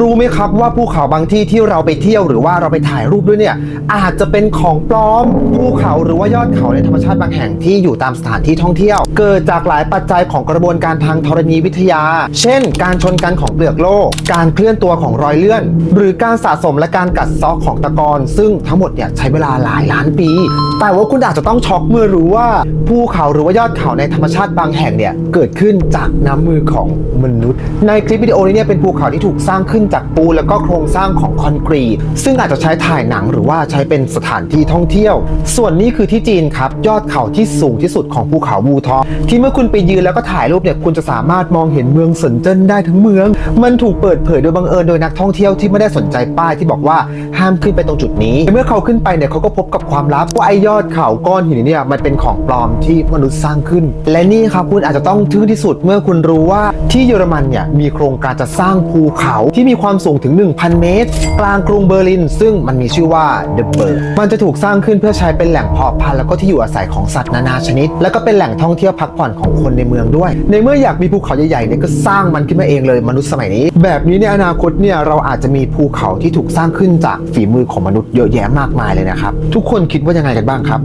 รู้ไหมครับว่าภูเขาบางที่ที่เราไปเที่ยวหรือว่าเราไปถ่ายรูปด้วยเนี่ยอาจจะเป็นของปลอมภูเขาหรือว่ายอดเขาในธรรมชาติบางแห่งที่อยู่ตามสถานที่ท่องเที่ยว เกิดจากหลายปัจจัยของกระบวนการทางธรณีวิทยา เช่น การชนกันของเปลือกโลก การเคลื่อนตัวของรอยเลื่อน หรือการสะสมและการกัดเซอกของตะกอนซึ่งทั้งหมดเนี่ยใช้เวลาหลายล้านปี แต่ว่าคุณอาจจะต้องช็อกเมื่อรู้ว่าภูเขาหรือว่ายอดเขาในธรรมชาติบางแห่งเนี่ยเกิดขึ้นจากน้ำมือของมนุษย์ ในคลิปวิดีโอนี้เนี่ยเป็นภูเขาที่ถูกสร้างขึ้นจากปูนแล้วก็โครงสร้างของคอนกรีต ซึ่งอาจจะใช้ถ่ายหนังหรือว่าใช้เป็นสถานที่ท่องเที่ยว ส่วนนี้คือที่จีนครับยอดเขาที่สูงที่สุดของภูเขาวูทองที่เมื่อคุณไปยืนแล้วก็ถ่ายรูปเนี่ยคุณจะสามารถมองเห็นเมืองเซินเจิ้นได้ทั้งเมือง มันถูกเปิดเผยโดยบังเอิญโดยนักท่องเที่ยวที่ไม่ได้สนใจป้ายที่บอกว่าห้ามขึ้นไปตรงจุดนี้ เมื่อเขาขึ้นไปเนี่ยเขาก็พบกับความลับว่าไอ้ยอดเขาก้อนหินเนี่ยมันเป็นของปลอมที่มนุษย์สร้างขึ้น และนี่ครับคุณอาจจะต้องทึ่งที่สุดเมื่อคุณรู้ว่าที่เยอรมันเนี่ยมีโครงการจะสร้างภูเขาที่มีความสูงถึง 1,000 เมตร กลางกรุงเบอร์ลิน ซึ่งมันมีชื่อว่าเดอะเบิร์กมันจะถูกสร้างขึ้นเพื่อใช้เป็นแหล่งเพาะพันธุ์แล้วก็ที่อยู่อาศัยของสัตว์นานาชนิด แล้วก็เป็นแหล่งท่องเที่ยวพักผ่อนของคนในเมืองด้วย ในเมื่ออยากมีภูเขาใหญ่ๆเนี่ยก็สร้างมันขึ้นมาเองเลยมนุษย์สมัยนี้ แบบนี้ในอนาคตเนี่ยเราอาจจะมีภูเขาที่ถูกสร้างขึ้นจากฝีมือของมนุษย์เยอะแยะมากมายเลยนะครับทุกคนคิดว่ายังไงกันบ้างครับ